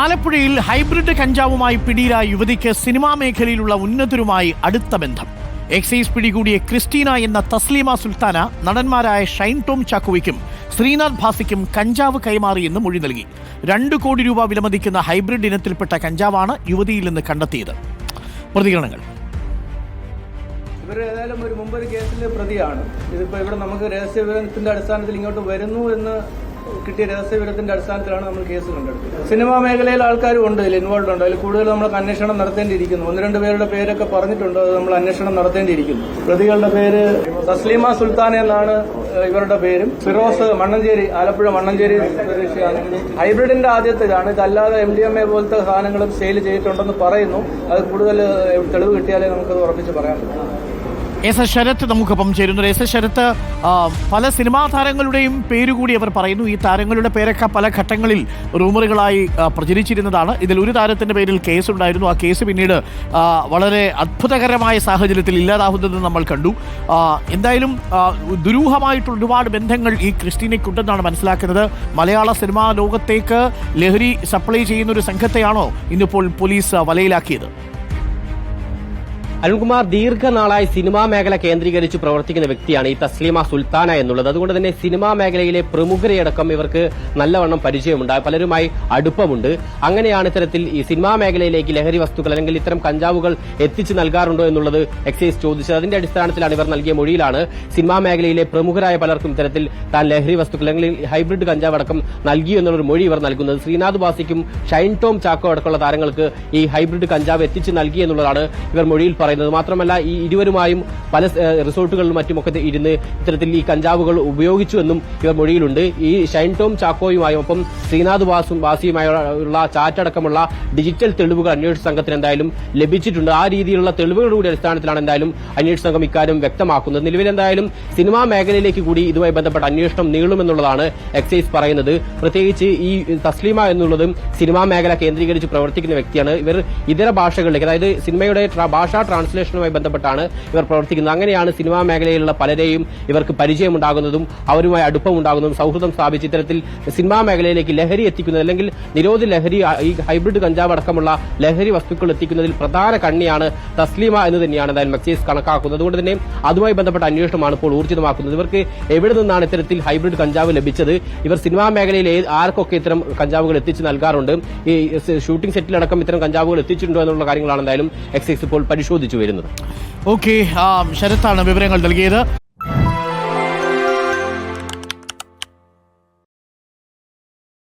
ആലപ്പുഴയിൽ ഹൈബ്രിഡ് കഞ്ചാവുമായി പിടിയിലായ യുവതിക്ക് സിനിമാ മേഖലയിലുള്ള ഉന്നതരുമായി അടുത്ത ബന്ധം. എക്സൈസ് പിടികൂടിയ ക്രിസ്റ്റീന എന്ന തസ്ലീമ സുൽത്താന നടന്മാരായ ഷൈൻ ടോം ചാക്കോയ്ക്കും ശ്രീനാഥ് ഭാസിക്കും കഞ്ചാവ് കൈമാറിയെന്ന് മൊഴി നൽകി. രണ്ട് കോടി രൂപ വിലമതിക്കുന്ന ഹൈബ്രിഡ് ഇനത്തിൽപ്പെട്ട കഞ്ചാവാണ് യുവതിയിൽ നിന്ന് കണ്ടെത്തിയത്. പ്രതികരണങ്ങൾ. ഇവർ ഏതായാലും ഒരു മുമ്പ് ഒരു കേസിലെ പ്രതിയാണ്. ഇതിപ്പോൾ ഇവിടെ നമുക്ക് രഹസ്യവിവരത്തിന്റെ അടിസ്ഥാനത്തിൽ ഇങ്ങോട്ട് വരുന്നു എന്ന് കിട്ടിയ രഹസ്യവിവരത്തിന്റെ അടിസ്ഥാനത്തിലാണ് നമ്മൾ കേസ് കണ്ടെടുത്തത് സിനിമാ മേഖലയിൽ ആൾക്കാരും ഉണ്ട് ഇതിൽ ഇൻവോൾവ് ഉണ്ട്. അതിൽ കൂടുതൽ നമ്മൾ അന്വേഷണം നടത്തേണ്ടിയിരിക്കുന്നു. ഒന്ന് രണ്ട് പേരുടെ പേരൊക്കെ പറഞ്ഞിട്ടുണ്ട് അത് നമ്മൾ അന്വേഷണം നടത്തേണ്ടിയിരിക്കുന്നു. പ്രതികളുടെ പേര് തസ്ലീമ സുൽത്താൻ എന്നാണ് ഇവരുടെ പേരും. ഫിറോസ് മണ്ണഞ്ചേരി ആലപ്പുഴ മണ്ണഞ്ചേരി ഹൈബ്രിഡിന്റെ ആദ്യത്തേതാണ് ഇതല്ലാതെ എം ഡി എം എ പോലത്തെ സാധനങ്ങളും സെയിൽ ചെയ്തിട്ടുണ്ടെന്ന് പറയുന്നു. അത് കൂടുതൽ തെളിവ് കിട്ടിയാലേ നമുക്കത് ഉറപ്പിച്ച് പറയാൻ പറ്റും. എസ് എസ് ശരത്ത് നമുക്കൊപ്പം ചേരുന്നു എസ് എസ് ശരത്ത് പല സിനിമാ താരങ്ങളുടെയും പേര് കൂടി അവർ പറയുന്നു. ഈ താരങ്ങളുടെ പേരൊക്കെ പല ഘട്ടങ്ങളിൽ റൂമറുകളായി പ്രചരിച്ചിരുന്നതാണ്. ഇതിൽ ഒരു താരത്തിന്റെ പേരിൽ കേസ് ഉണ്ടായിരുന്നു. ആ കേസ് പിന്നീട് വളരെ അത്ഭുതകരമായ സാഹചര്യത്തിൽ ഇല്ലാതാവുന്നത് നമ്മൾ കണ്ടു. എന്തായാലും ദുരൂഹമായിട്ടുള്ള ഒരുപാട് ബന്ധങ്ങൾ ഈ ക്രിസ്റ്റീനയ്ക്കുണ്ടെന്നാണ് മനസ്സിലാക്കുന്നത്. മലയാള സിനിമാ ലോകത്തേക്ക് ലഹരി സപ്ലൈ ചെയ്യുന്ന ഒരു സംഘത്തെയാണോ ഇന്നിപ്പോൾ പോലീസ് വലയിലാക്കിയത്? അരുൺകുമാർ ദീർഘനാളായി സിനിമാ മേഖല കേന്ദ്രീകരിച്ച് പ്രവർത്തിക്കുന്ന വ്യക്തിയാണ് ഈ തസ്ലീമ സുൽത്താന എന്നുള്ളത്. അതുകൊണ്ട് തന്നെ സിനിമാ മേഖലയിലെ പ്രമുഖരെയടക്കം ഇവർക്ക് നല്ലവണ്ണം പരിചയമുണ്ട്. പലരുമായി അടുപ്പമുണ്ട്. അങ്ങനെയാണ് ഇത്തരത്തിൽ ഈ സിനിമാ മേഖലയിലേക്ക് ലഹരി വസ്തുക്കൾ അല്ലെങ്കിൽ ഇത്തരം കഞ്ചാവുകൾ എത്തിച്ചു നൽകാറുണ്ടോ എന്നുള്ളത് എക്സൈസ് ചോദിച്ചത്. അതിന്റെ അടിസ്ഥാനത്തിലാണ് ഇവർ നൽകിയ മൊഴിയിലാണ് സിനിമാ മേഖലയിലെ പ്രമുഖരായ പലർക്കും ഇത്തരത്തിൽ താൻ ലഹരി വസ്തുക്കൾ അല്ലെങ്കിൽ ഹൈബ്രിഡ് കഞ്ചാവ് അടക്കം നൽകി എന്നുള്ളൊരു മൊഴി ഇവർ നൽകുന്നത്. ശ്രീനാഥ് ബാസിക്കും ഷൈൻ ടോം ചാക്കോ അടക്കമുള്ള താരങ്ങൾക്ക് ഈ ഹൈബ്രിഡ് കഞ്ചാവ് എത്തിച്ചു നൽകി എന്നുള്ളതാണ് ഇവർ മൊഴിയിൽ മാത്രമല്ല ഈ ഇരുവരുമായും പല റിസോർട്ടുകളിലും മറ്റുമൊക്കെ ഇരുന്ന് ഇത്തരത്തിൽ ഈ കഞ്ചാവുകൾ ഉപയോഗിച്ചു എന്നും ഇവർ മൊഴിയിലുണ്ട്. ഈ ഷൈൻ ടോം ചാക്കോയുമായും ഒപ്പം ശ്രീനാഥ് ബാസും വാസിയുമായുള്ള ചാറ്റടക്കമുള്ള ഡിജിറ്റൽ തെളിവുകൾ അന്വേഷണ സംഘത്തിന് എന്തായാലും ലഭിച്ചിട്ടുണ്ട്. ആ രീതിയിലുള്ള തെളിവുകളുടെ അടിസ്ഥാനത്തിലാണ് എന്തായാലും അന്വേഷണ സംഘം ഇക്കാര്യം വ്യക്തമാക്കുന്നത്. നിലവിൽ എന്തായാലും സിനിമാ മേഖലയിലേക്ക് കൂടി ഇതുമായി ബന്ധപ്പെട്ട അന്വേഷണം നീളുമെന്നുള്ളതാണ് എക്സൈസ് പറയുന്നത്. പ്രത്യേകിച്ച് ഈ തസ്ലീമ എന്നുള്ളതും സിനിമാ മേഖല കേന്ദ്രീകരിച്ച് പ്രവർത്തിക്കുന്ന വ്യക്തിയാണ്. ഇവർ ഇതര ഭാഷകളിലേക്ക് അതായത് സിനിമയുടെ ഭാഷാ ട്രാൻസ്ലേഷനുമായി ബന്ധപ്പെട്ടാണ് ഇവർ പ്രവർത്തിക്കുന്നത്. അങ്ങനെയാണ് സിനിമാ മേഖലയിലുള്ള പലരെയും ഇവർക്ക് പരിചയമുണ്ടാകുന്നതും അവരുമായി അടുപ്പമുണ്ടാകുന്നതും സൗഹൃദം സ്ഥാപിച്ച് ഇത്തരത്തിൽ സിനിമാ മേഖലയിലേക്ക് ലഹരി എത്തിക്കുന്നത് അല്ലെങ്കിൽ നിരോധി ലഹരി ഈ ഹൈബ്രിഡ് കഞ്ചാവ് അടക്കമുള്ള ലഹരി വസ്തുക്കൾ എത്തിക്കുന്നതിൽ പ്രധാന കണ്ണിയാണ് തസ്ലീമ എന്ന് തന്നെയാണ് എന്തായാലും മക്സീസ് കണക്കാക്കുന്നത്. അതുകൊണ്ട് തന്നെ അതുമായി ബന്ധപ്പെട്ട അന്വേഷണമാണ് ഇപ്പോൾ ഊർജിതമാക്കുന്നത് ഇവർക്ക് എവിടെ നിന്നാണ് ഇത്തരത്തിൽ ഹൈബ്രിഡ് കഞ്ചാവ് ലഭിച്ചത്? ഇവർ സിനിമാ മേഖലയിൽ ആർക്കൊക്കെ ഇത്തരം കഞ്ചാവുകൾ എത്തിച്ച് നൽകാറുണ്ട്? ഈ ഷൂട്ടിംഗ് സെറ്റിലടക്കം ഇത്തരം കഞ്ചാവുകൾ എത്തിച്ചിട്ടുണ്ടോ എന്നുള്ള കാര്യങ്ങളാണ് എന്തായാലും എക്സൈസ് ഇപ്പോൾ പരിശോധിച്ചു വരുന്നത്. ഓക്കെ ശരത്താണ് വിവരങ്ങൾ നൽകിയത്.